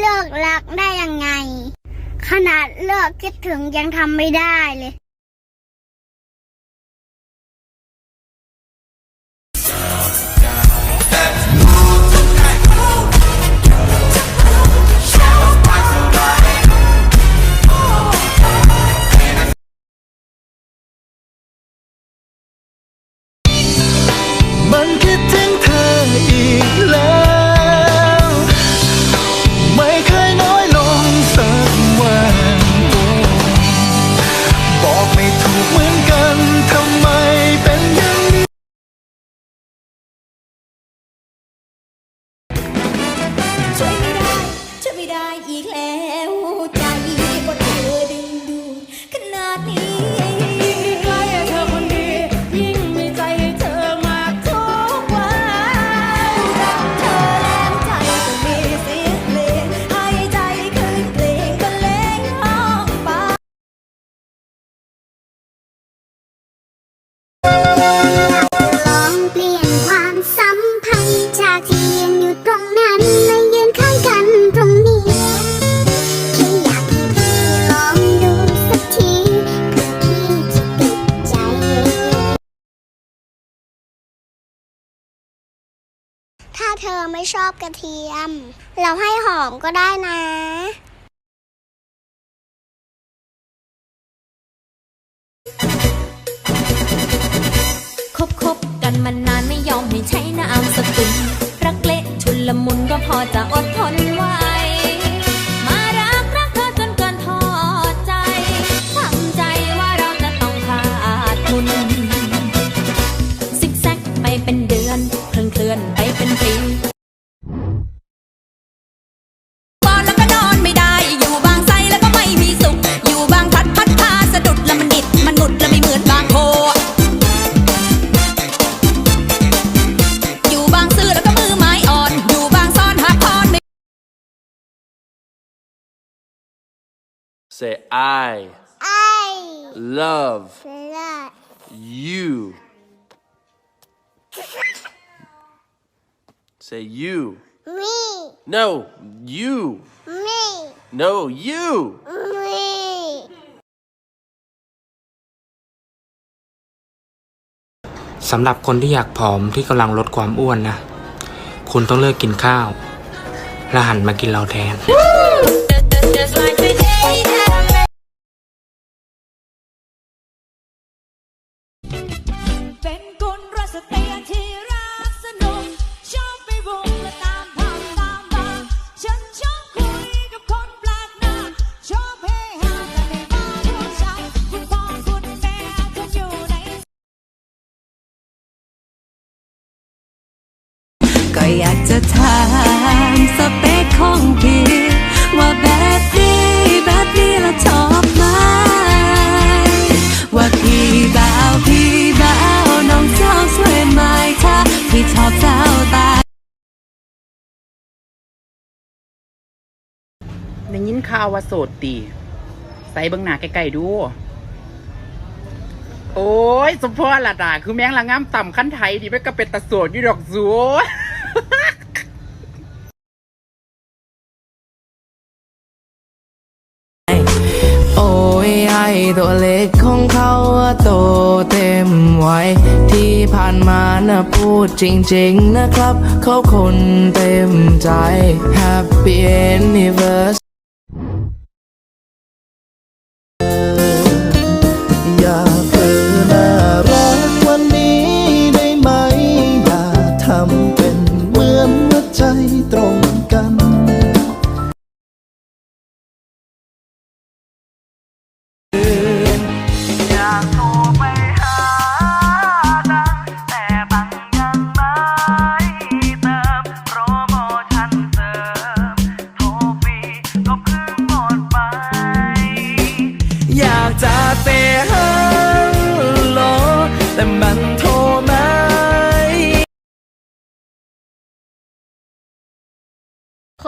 เลิกรักได้ยังไง ขนาดเลิกคิดถึงยังทำไม่ได้เลย ถ้าเธอไม่ชอบกระเทียม เราให้หอมก็ได้นะ คบคบกันมานานไม่ยอมให้ใช้น้ำสกุลรักเละชุนละมุนก็พอจะอดทน Say I ไอ้ love เลิศ you. Say you. มี No, you. มี No, you. มีสำหรับคนที่อยากผอมที่กำลังลดความอ้วนนะ คุณต้องเลิกกินข้าว และหันมากินเราแทน จะถามสเปคของพี่ ว่าแบบนี้แบบนี้ละชอบไหม ว่าพี่บ่าวพี่บ่าวน้องเจ้าสวยไหมถ้าพี่ชอบเจ้าตาได้ยินข่าวว่าโสดตีใส่เบิ่งหน้าใกล้ๆดู โอ้ย สมพรละดาคือแมงละงามต่ำขั้นไทยดิไม่ก็เป็นตะโสดอยู่ดอกสั ตัวเล็กของเขาโตเต็มวัยที่ผ่านมานะพูดจริงๆนะครับ เขาคนเต็มใจ Happy Anniversary อย่าเพิ่งน่ารักวันนี้ได้ไหมอย่าทำเป็นเหมือนว่าใจตรงกัน 在漫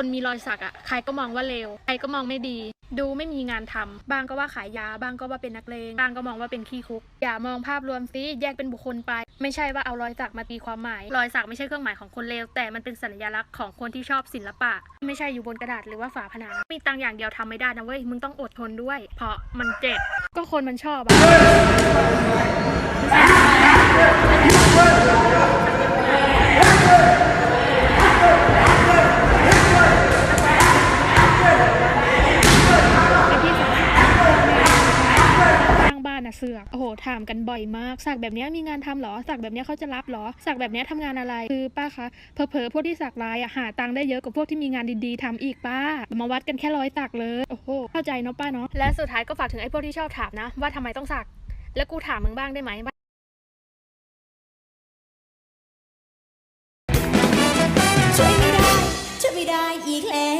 คนมีรอยสักอะ ใครก็มองว่าเลว ใครก็มองไม่ดี ดูไม่มีงานทำบางก็ว่าขายยา บางก็ว่าเป็นนักเลง บางก็มองว่าเป็นขี้คุก อย่ามองภาพรวมสิแยกเป็นบุคคลไป ไม่ใช่ว่าเอารอยสักมาตีความหมาย รอยสักไม่ใช่เครื่องหมายของคนเลว แต่มันเป็นสัญลักษณ์ของคนที่ชอบศิลปะ ไม่ใช่อยู่บนกระดาษหรือว่าฝาผนัง มีตังอย่างเดียวทำไม่ได้นะเว้ย มึงต้องอดทนด้วย เพราะมันเจ็บ ก็คนมันชอบอะ ไอ้ที่สำคัญข้างบ้านอะเสือกโอ้โห ถามกันบ่อยมากสักแบบเนี้ยมีงานทำเหรอสักแบบเนี้ยเขาจะรับเหรอสักแบบเนี้ยทำงานอะไร คือป้าคะเพอเพอๆพวกที่สักลายอะหาตังค์ได้เยอะกว่าพวกที่มีงานดีๆทำอีกป้า มาวัดกันแค่ร้อยสักเลยโอ้โหเข้าใจเนาะป้าเนาะและสุดท้ายก็ฝากถึงไอ้พวกที่ชอบถามนะ ว่าทำไมต้องสัก แล้วกูถามมึงบ้างได้ไหมช่วยไม่ได้ช่วยไม่ได้อีกแล้วใจ